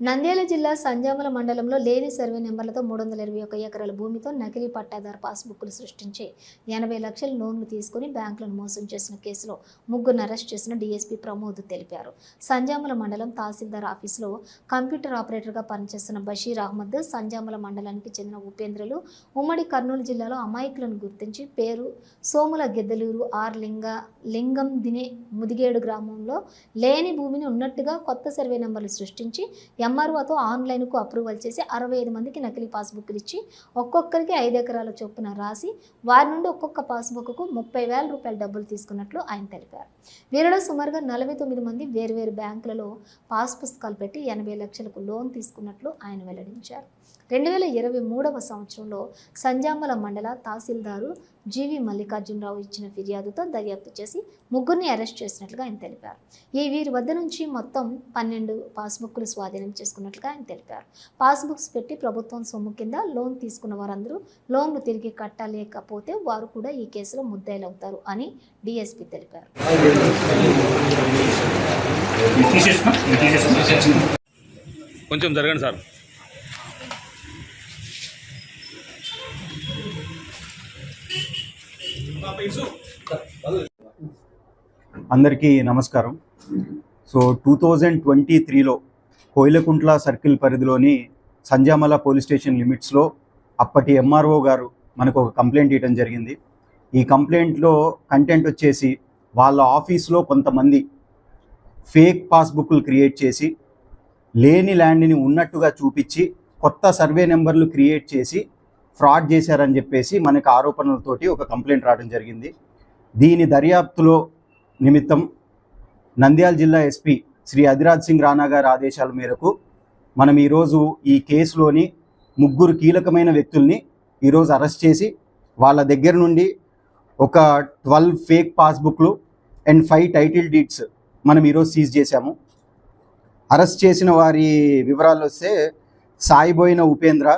నంద్యాల జిల్లా సంజామల మండలంలో లేని సర్వే నెంబర్లతో మూడు వందల ఇరవై ఒక ఎకరాల భూమితో నకిలీ పట్టాదారు పాస్బుక్లు సృష్టించి ఎనభై లక్షల లోన్లు తీసుకుని బ్యాంకులను మోసం చేసిన కేసులో ముగ్గురు అరెస్ట్ చేసిన డీఎస్పీ ప్రమోద్ తెలిపారు. సంజామల మండలం తహసీల్దార్ ఆఫీసులో కంప్యూటర్ ఆపరేటర్గా పనిచేస్తున్న బషీర్ అహ్మద్ సంజామల మండలానికి చెందిన ఉపేంద్రులు ఉమ్మడి కర్నూలు జిల్లాలో అమాయకులను గుర్తించి పేరు సోముల గెద్దలూరు ఆర్ లింగ లింగం దినే ముదిగేడు గ్రామంలో లేని భూమిని ఉన్నట్టుగా కొత్త సర్వే నెంబర్లు సృష్టించి ఎంఆర్ఓతో ఆన్లైన్కు అప్రూవల్ చేసి అరవై ఐదు మందికి నకిలీ పాస్బుక్లు ఇచ్చి ఒక్కొక్కరికి ఐదు ఎకరాల చొప్పున రాసి వారి నుండి ఒక్కొక్క పాస్బుక్కు ముప్పై వేల రూపాయల డబ్బులు తీసుకున్నట్లు ఆయన తెలిపారు. వీరిలో సుమారుగా నలభై తొమ్మిది మంది వేర్వేరు బ్యాంకులలో పాస్ పుస్తకాలు పెట్టి ఎనభై లక్షలకు లోన్ తీసుకున్నట్లు ఆయన వెల్లడించారు. రెండు వేల ఇరవై మూడవ సంవత్సరంలో సంజామల మండల తహసీల్దారు జీవి మల్లికార్జునరావు ఇచ్చిన ఫిర్యాదుతో దర్యాప్తు చేసి ముగ్గురిని అరెస్ట్ చేసినట్లుగా ఆయన తెలిపారు. ఈ వీరి వద్ద నుంచి మొత్తం పన్నెండు పాస్బుక్లు స్వాధీనం చేసుకున్నట్లుగా ఆయన తెలిపారు. పాస్బుక్స్ పెట్టి ప్రభుత్వం సొమ్ము కింద లోన్ తీసుకున్న వారందరూ లోన్లు తిరిగి కట్టలేకపోతే వారు కూడా ఈ కేసులో ముద్దాయిలవుతారు అని డిఎస్పి తెలిపారు. కొంచెం జరగండి సార్. అందరికీ నమస్కారం. సో టూ థౌజండ్ ట్వంటీ త్రీలో కోయిలకుంట్ల సర్కిల్ పరిధిలోని సంజామల పోలీస్ స్టేషన్ లిమిట్స్లో అప్పటి ఎంఆర్ఓ గారు మనకు ఒక కంప్లైంట్ ఇవ్వడం జరిగింది. ఈ కంప్లైంట్లో కంటెంట్ వచ్చేసి వాళ్ళ ఆఫీస్లో కొంతమంది ఫేక్ పాస్బుక్లు క్రియేట్ చేసి లేని ల్యాండ్ని ఉన్నట్టుగా చూపించి కొత్త సర్వే నెంబర్లు క్రియేట్ చేసి ఫ్రాడ్ చేశారని చెప్పేసి మనకు ఆరోపణలతోటి ఒక కంప్లైంట్ రావడం జరిగింది. దీని దర్యాప్తులో నిమిత్తం నంద్యాల జిల్లా ఎస్పీ శ్రీ అధిరాజ్ సింగ్ రాణా గారి ఆదేశాల మేరకు మనం ఈరోజు ఈ కేసులోని ముగ్గురు కీలకమైన వ్యక్తుల్ని ఈరోజు అరెస్ట్ చేసి వాళ్ళ దగ్గర నుండి ఒక ట్వెల్వ్ ఫేక్ పాస్బుక్లు అండ్ ఫైవ్ టైటిల్ డీడ్స్ మనం ఈరోజు సీజ్ చేశాము. అరెస్ట్ చేసిన వారి వివరాలు వస్తే సాయిబోయిన ఉపేంద్ర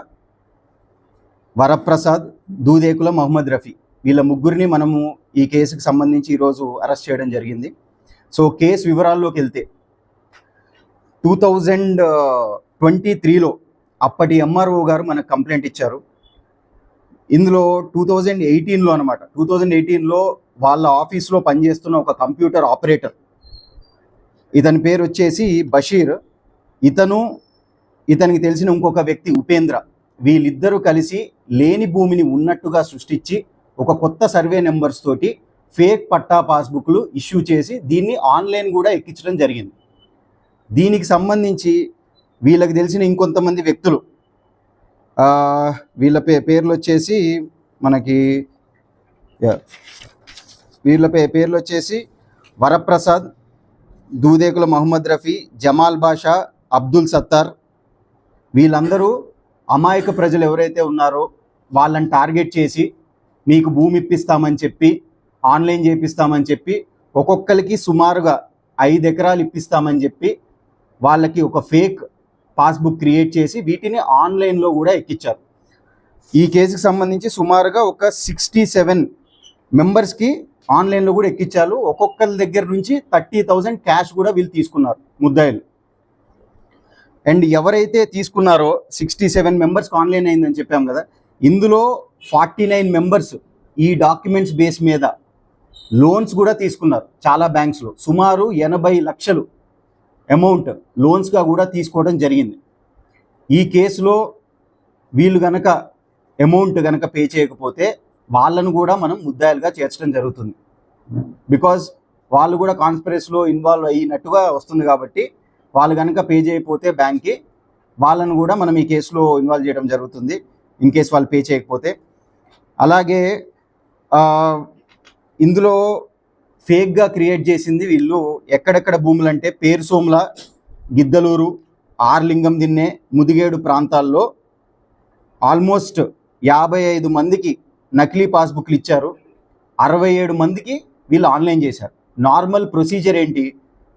వరప్రసాద్ దూదేకుల మహమ్మద్ రఫీ. వీళ్ళ ముగ్గురిని మనము ఈ కేసుకు సంబంధించి ఈరోజు అరెస్ట్ చేయడం జరిగింది. సో కేసు వివరాల్లోకి వెళ్తే టూ థౌజండ్ ట్వంటీ త్రీలో అప్పటి ఎంఆర్ఓ గారు మనకు కంప్లైంట్ ఇచ్చారు. ఇందులో టూ థౌజండ్ ఎయిటీన్లో అనమాట టూ థౌజండ్ ఎయిటీన్లో వాళ్ళ ఆఫీస్లో పనిచేస్తున్న ఒక కంప్యూటర్ ఆపరేటర్. ఇతని పేరు వచ్చేసి బషీర్. ఇతను ఇతనికి తెలిసిన ఇంకొక వ్యక్తి ఉపేంద్ర. వీళ్ళిద్దరూ కలిసి లేని భూమిని ఉన్నట్టుగా సృష్టించి ఒక కొత్త సర్వే నెంబర్స్ తోటి ఫేక్ పట్టా పాస్బుక్లు ఇష్యూ చేసి దీన్ని ఆన్లైన్ కూడా ఎక్కించడం జరిగింది. దీనికి సంబంధించి వీళ్ళకి తెలిసిన ఇంకొంతమంది వ్యక్తులు వీళ్ళ పే పేర్లు వచ్చేసి మనకి వీళ్ళ పే పేర్లు వచ్చేసి వరప్రసాద్ దూదేకుల మహమ్మద్ రఫీ జమాల్ బాషా అబ్దుల్ సత్తార్. వీళ్ళందరూ అమాయక ప్రజలు ఎవరైతే ఉన్నారో వాళ్ళని టార్గెట్ చేసి మీకు భూమి ఇప్పిస్తామని చెప్పి ఆన్లైన్ చేపిస్తామని చెప్పి ఒక్కొక్కరికి సుమారుగా ఐదు ఎకరాలు ఇప్పిస్తామని చెప్పి వాళ్ళకి ఒక ఫేక్ పాస్బుక్ క్రియేట్ చేసి వీటిని ఆన్లైన్లో కూడా ఎక్కించారు ఈ కేసుకి సంబంధించి సుమారుగా ఒక సిక్స్టీ సెవెన్ మెంబర్స్కి ఆన్లైన్లో కూడా ఎక్కించారు ఒక్కొక్కరి దగ్గర నుంచి థర్టీ థౌజండ్ క్యాష్ కూడా వీళ్ళు తీసుకున్నారు ముద్దాయిలు. అండ్ ఎవరైతే తీసుకున్నారో సిక్స్టీ సెవెన్ మెంబర్స్కి ఆన్లైన్ అయిందని చెప్పాం కదా ఇందులో ఫార్టీ నైన్ మెంబర్స్ ఈ డాక్యుమెంట్స్ బేస్ మీద లోన్స్ కూడా తీసుకున్నారు చాలా బ్యాంక్స్లో సుమారు ఎనభై లక్షలు అమౌంట్ లోన్స్గా కూడా తీసుకోవడం జరిగింది. ఈ కేసులో వీళ్ళు గనక అమౌంట్ గనక పే చేయకపోతే వాళ్ళను కూడా మనం ముద్దాయిలుగా చేర్చడం జరుగుతుంది. బికాజ్ వాళ్ళు కూడా కాన్స్పరెన్స్లో ఇన్వాల్వ్ అయినట్టుగా వస్తుంది కాబట్టి వాళ్ళు కనుక పే చేయకపోతే బ్యాంక్కి వాళ్ళను కూడా మనం ఈ కేసులో ఇన్వాల్వ్ చేయడం జరుగుతుంది ఇన్ కేస్ వాళ్ళు పే చేయకపోతే. అలాగే ఇందులో ఫేక్గా క్రియేట్ చేసింది వీళ్ళు ఎక్కడెక్కడ భూములు అంటే పేరు సోముల గిద్దలూరు ఆర్లింగం దిన్నే ముదిగేడు ప్రాంతాల్లో ఆల్మోస్ట్ యాభై ఐదు మందికి నకిలీ పాస్బుక్లు ఇచ్చారు. అరవై ఏడు మందికి వీళ్ళు ఆన్లైన్ చేశారు. నార్మల్ ప్రొసీజర్ ఏంటి?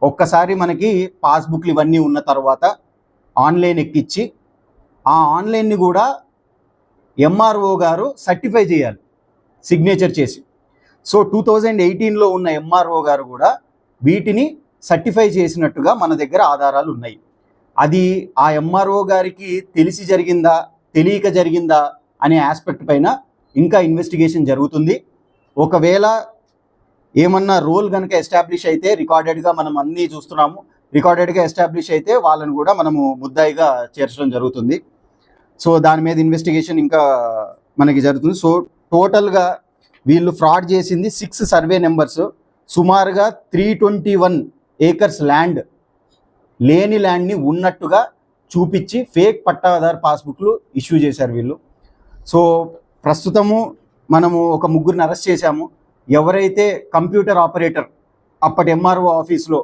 ఒక్కసారి మనకి పాస్బుక్లు ఇవన్నీ ఉన్న తర్వాత ఆన్లైన్ ఎక్కిచ్చి ఆ ఆన్లైన్ని కూడా ఎంఆర్ఓ గారు సర్టిఫై చేయాలి సిగ్నేచర్ చేసి. సో టూ థౌజండ్ ఎయిటీన్లో ఉన్న ఎంఆర్ఓ గారు కూడా వీటిని సర్టిఫై చేసినట్టుగా మన దగ్గర ఆధారాలు ఉన్నాయి. అది ఆ ఎంఆర్ఓ గారికి తెలిసి జరిగిందా తెలియక జరిగిందా అనే ఆస్పెక్ట్ పైన ఇంకా ఇన్వెస్టిగేషన్ జరుగుతుంది. ఒకవేళ ఏమన్నా రోల్ కనుక ఎస్టాబ్లిష్ అయితే రికార్డెడ్గా మనం అన్నీ చూస్తున్నాము రికార్డెడ్గా ఎస్టాబ్లిష్ అయితే వాళ్ళని కూడా మనము ముద్దాయిగా చేర్చడం జరుగుతుంది. సో దాని మీద ఇన్వెస్టిగేషన్ ఇంకా మనకి జరుగుతుంది. సో టోటల్గా వీళ్ళు ఫ్రాడ్ చేసింది సిక్స్ సర్వే నెంబర్స్. సుమారుగా three twenty one acres land లేని ల్యాండ్ని ఉన్నట్టుగా చూపించి ఫేక్ పట్టాదారు పాస్బుక్లు ఇష్యూ చేశారు వీళ్ళు. సో ప్రస్తుతము మనము ఒక ముగ్గురిని అరెస్ట్ చేశాము. ఎవరైతే కంప్యూటర్ ఆపరేటర్ అప్పటి ఎంఆర్ఓ ఆఫీస్లో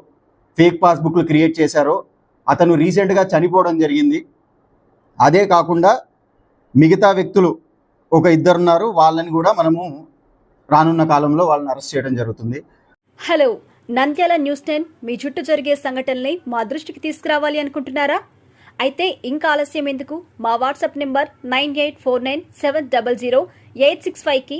ఫేక్ పాస్బుక్లు క్రియేట్ చేశారో అతను రీసెంట్గా చనిపోవడం జరిగింది. అదే కాకుండా మిగతా వ్యక్తులు ఒక ఇద్దరున్నారు. వాళ్ళని కూడా మనము రానున్న కాలంలో వాళ్ళని అరెస్ట్ చేయడం జరుగుతుంది. హలో నంద్యాల న్యూస్ టెన్ మీ చుట్టూ జరిగే సంఘటనల్ని మా దృష్టికి తీసుకురావాలి అనుకుంటున్నారా? అయితే ఇంకా ఆలస్యం ఎందుకు? మా WhatsApp number nine eight four nine seven double zero eight six ఫైవ్కి